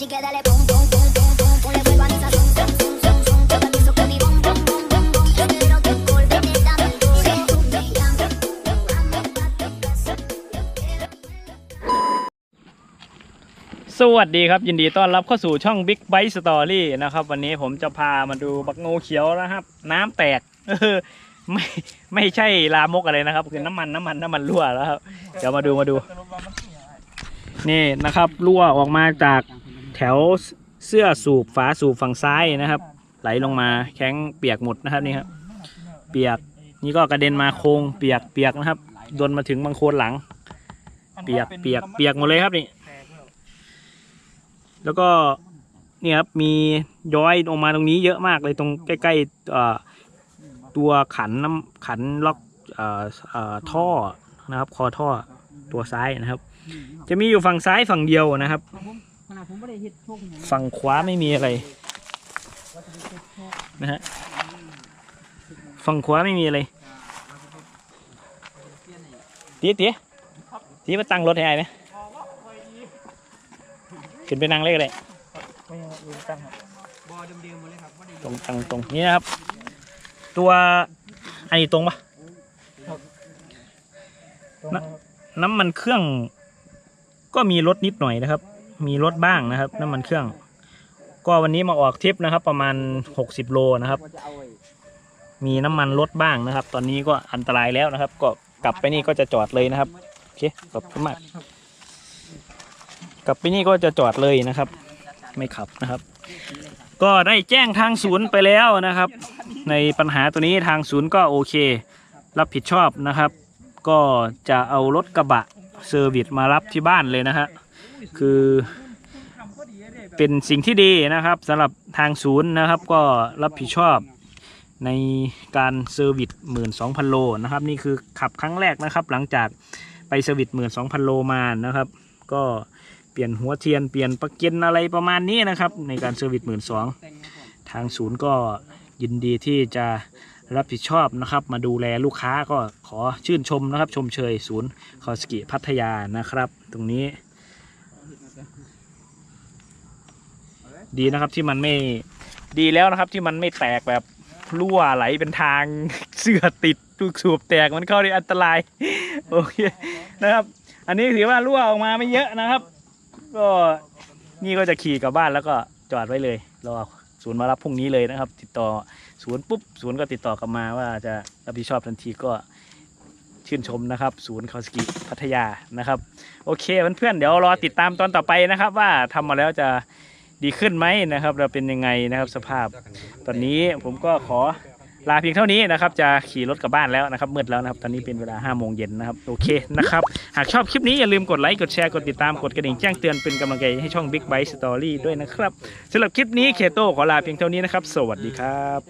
สวัสดีครับ ยินดีต้อนรับเข้าสู่ช่อง Big Bite Story นะครับ วันนี้ผมจะพามาดูบักงูเขียวนะครับ น้ำแตกเออไม่ไม่ใช่ลามกอะไรนะครับ คือน้ำมันน้ำมันน้ำมันรั่วแล้วครับ เดี๋ยวมาดูมาดู นี่นะครับ รั่วออกมาจาก แถวเสื้อสูบฝาสูบฝั่งซ้ายนะครับ ไหลลงมาแข้งเปียกหมดนะครับนี่ครับเปียกนี่ก็กระเด็นมาโครงเปียกเปียกนะครับโดนมาถึงบางโคนหลัง เปียกเปียกเปียกหมดเลยครับนี่ แล้วก็เนี่ยครับมีย้อยออกมาตรงนี้เยอะมากเลยตรงใกล้ๆตัวขันน้ำขันล็อกออท่อนะครับ คอท่อตัวซ้ายนะครับ จะมีอยู่ฝั่งซ้ายฝั่งเดียวนะครับ ฝั่งขวาไม่มีอะไรนะฮะฝั่งขวาไม่มีอะไรเตี๋ยเตี๋ยเตี๋ยมาตั้งรถให้ไอ้ไหมขึ้นไปนั่งเลยก็ได้ไม่รู้ตั้งครับบอเดิมๆหมดเลยครับไม่ได้ตรงตรงตรงนี้นะครับ ตัวอันนี้ตรงปะนะน้ำมันเครื่องก็มีลดนิดหน่อยนะครับ มีลดบ้างนะครับน้ำมันเครื่อง ก็วันนี้มาออกทริปนะครับ ประมาณ 60 โลนะครับ มีน้ำมันลดบ้างนะครับ ตอนนี้ก็อันตรายแล้วนะครับ ก็กลับไปนี่ก็จะจอดเลยนะครับโอเคขอบคุณมาก กลับไปนี่ก็จะจอดเลยนะครับ ไม่ขับนะครับ ก็ได้แจ้งทางศูนย์ไปแล้วนะครับ ในปัญหาตัวนี้ทางศูนย์ก็โอเค รับผิดชอบนะครับ ก็จะเอารถกระบะเซอร์วิสมารับที่บ้านเลยนะฮะ คือเป็นสิ่งที่ดีนะครับสำหรับทางศูนย์นะครับ ก็รับผิดชอบในการเซอร์วิสหมื่นสองพันโลนะครับ นี่คือขับครั้งแรกนะครับ หลังจากไปเซอร์วิสหมื่นสองพันโลมานะครับ ก็เปลี่ยนหัวเทียนเปลี่ยนปลั๊กเกนอะไรประมาณนี้นะครับ ในการเซอร์วิสหมื่นสองทางศูนย์ก็ยินดีที่จะรับผิดชอบนะครับ มาดูแลลูกค้าก็ขอชื่นชมนะครับ ชมเชยศูนย์คอสกิพัทยานะครับ ตรงนี้ ดีนะครับที่มันไม่ดีแล้วนะครับที่มันไม่แตกแบบรั่วไหลเป็นทางเสื้อติดลูกสูบแตกมันเข้าได้อันตรายโอเคนะครับ อันนี้ถือว่ารั่วออกมาไม่เยอะนะครับ ก็นี่ก็จะขี่กลับบ้านแล้วก็จอดไว้เลยรอศูนย์มารับพรุ่งนี้เลยนะครับ ติดต่อศูนย์ปุ๊บศูนย์ก็ติดต่อกลับมาว่าจะรับผิดชอบทันทีก็ชื่นชมนะครับ ศูนย์คาสกิพัทยานะครับ โอเคเพื่อนๆเดี๋ยวรอติดตามตอนต่อไปนะครับ ว่าทำมาแล้วจะ ดีขึ้นไหมนะครับ เราเป็นยังไงนะครับสภาพ ตอนนี้ผมก็ขอลาเพียงเท่านี้นะครับ จะขี่รถกลับบ้านแล้วนะครับมืดแล้วนะครับ ตอนนี้เป็นเวลา5้าโมงเย็นนะครับ โอเคนะครับ หากชอบคลิปนี้อย่าลืมกดไลค์ กดแชร์ กดติดตาม กดกระดิ่งแจ้งเตือนเป็นกำลังใจให้ช่อง Big Bike Story ด้วยนะครับสำหรับคลิปนี้เคโต้ขอลาเพียงเท่านี้นะครับ สวัสดีครับ